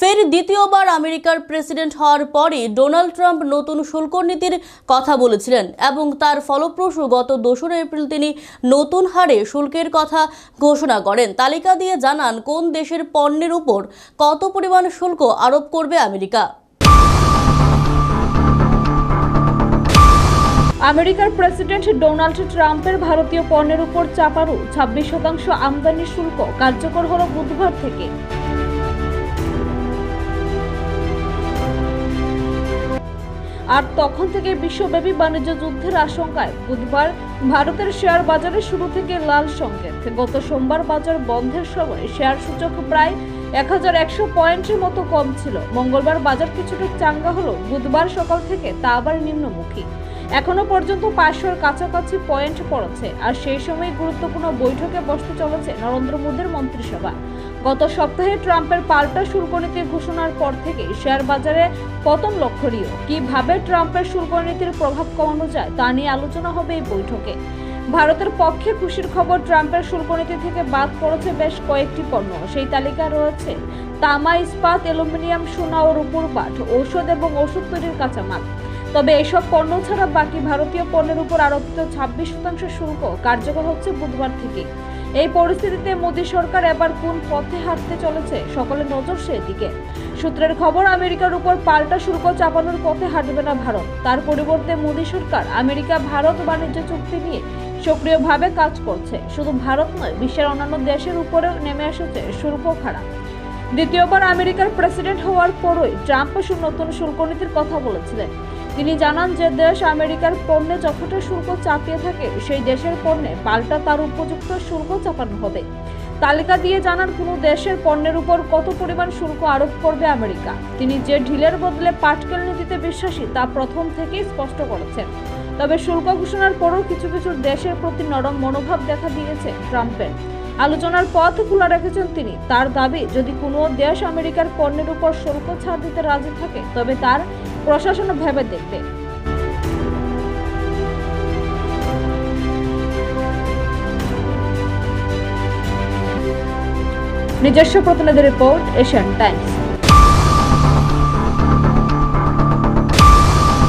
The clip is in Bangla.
ফের দ্বিতীয়বার আমেরিকার প্রেসিডেন্ট হওয়ার পরই ডোনাল্ড ট্রাম্প নতুন শুল্ক নীতির কথা বলেছিলেন এবং তার ফলপ্রসূ গত দোসরা এপ্রিল তিনি নতুন হারে শুল্কের কথা ঘোষণা করেন। তালিকা দিয়ে জানান, কোন দেশের পণ্যের উপর কত পরিমাণ শুল্ক আরোপ করবে আমেরিকা? আমেরিকার প্রেসিডেন্ট ডোনাল্ড ট্রাম্পের ভারতীয় পণ্যের উপর চাপানো ছাব্বিশ শতাংশ আমদানি শুল্ক কার্যকর হল বুধবার থেকে। আর তখন থেকে বিশ্বব্যাপী বাণিজ্য যুদ্ধের আশঙ্কায় বুধবার ভারতের শেয়ার বাজারে শুরু থেকে লাল সংকেত। গত সোমবার বাজার বন্ধের সময় শেয়ার সূচক প্রায় এক হাজার একশো পয়েন্টের মতো কম ছিল। মঙ্গলবার বাজার কিছুটা চাঙ্গা হলো, বুধবার সকাল থেকে তা আবার নিম্নমুখী। এখনও পর্যন্ত পাঁচশোর কাছাকাছি পয়েন্ট পড়েছে, আর সেই সময় গুরুত্বপূর্ণ বৈঠকে বসতে চলেছে নরেন্দ্র মোদীর মন্ত্রিসভা। গত সপ্তাহে ট্রাম্পের পাল্টা শুল্ক নীতি ঘোষণার পর থেকে শেয়ার বাজারে পতন লক্ষণীয়। কীভাবে ট্রাম্পের শুল্ক নীতির প্রভাব কমানো যায় তা নিয়ে আলোচনা হবে এই বৈঠকে। ভারতের পক্ষে খুশির খবর ট্রাম্পের শুল্ক নীতি থেকে বাদ পড়েছে বেশ কয়েকটি পণ্য। সেই তালিকায় রয়েছে তামা ইস্পাত, অ্যালুমিনিয়াম, সোনা ও রূপুর পাট, ঔষধ এবং ওষুধ তৈরির কাঁচামাল। তবে এসব পণ্য ছাড়া বাকি ভারতীয় পণ্যের উপর আরোপিত ছাব্বিশ শতাংশ শুল্ক কার্যকর হচ্ছে বুধবার থেকে এই পরিস্থিতিতে মোদী সরকার এবার কোন পথে হাঁটতে চলেছে সকলের নজর সেদিকে সূত্রের খবর, আমেরিকার উপর পাল্টা শুল্ক চাপানোর পথে হাঁটবে না ভারত। তার পরিবর্তে মোদী সরকার আমেরিকা ভারত বাণিজ্য চুক্তি নিয়ে সক্রিয়ভাবে কাজ করছে। শুধু ভারত নয়, বিশ্বের অন্যান্য দেশের উপরেও নেমে এসেছে শুল্ক খাড়া। দ্বিতীয়বার আমেরিকার প্রেসিডেন্ট হওয়ার পরই ট্রাম্প নতুন শুল্ক নীতির কথা বলেছিলেন। তিনি জানান যে দেশ আমেরিকার পণ্যে যতটা শুল্ক চাপিয়ে থাকে, সেই দেশের পণ্যে পাল্টা তার উপযুক্ত শুল্ক চাপানো হবে। তালিকা দিয়ে জানান, কোনো দেশের পণ্যের উপর কত পরিমাণ শুল্ক আরোপ করবে আমেরিকা? তিনি যে ঢিলের বদলে পাটকেল নীতিতে বিশ্বাসী, তা প্রথম থেকেই স্পষ্ট করেছেন। তবে শুল্ক ঘোষণার পরও কিছু কিছু দেশের প্রতি নরম মনোভাব দেখা দিয়েছে ট্রাম্পের। আলোচনার পথ খোলা রেখেছেন তিনি। তার দাবি, যদি কোনো দেশ আমেরিকার পণ্যের উপর শুল্ক ছাড় দিতে রাজি থাকে, তবে তার প্রশাসন ভেবে দেখবে। নিজস্ব প্রতিনিধি রিপোর্ট এশিয়ান টাইমস।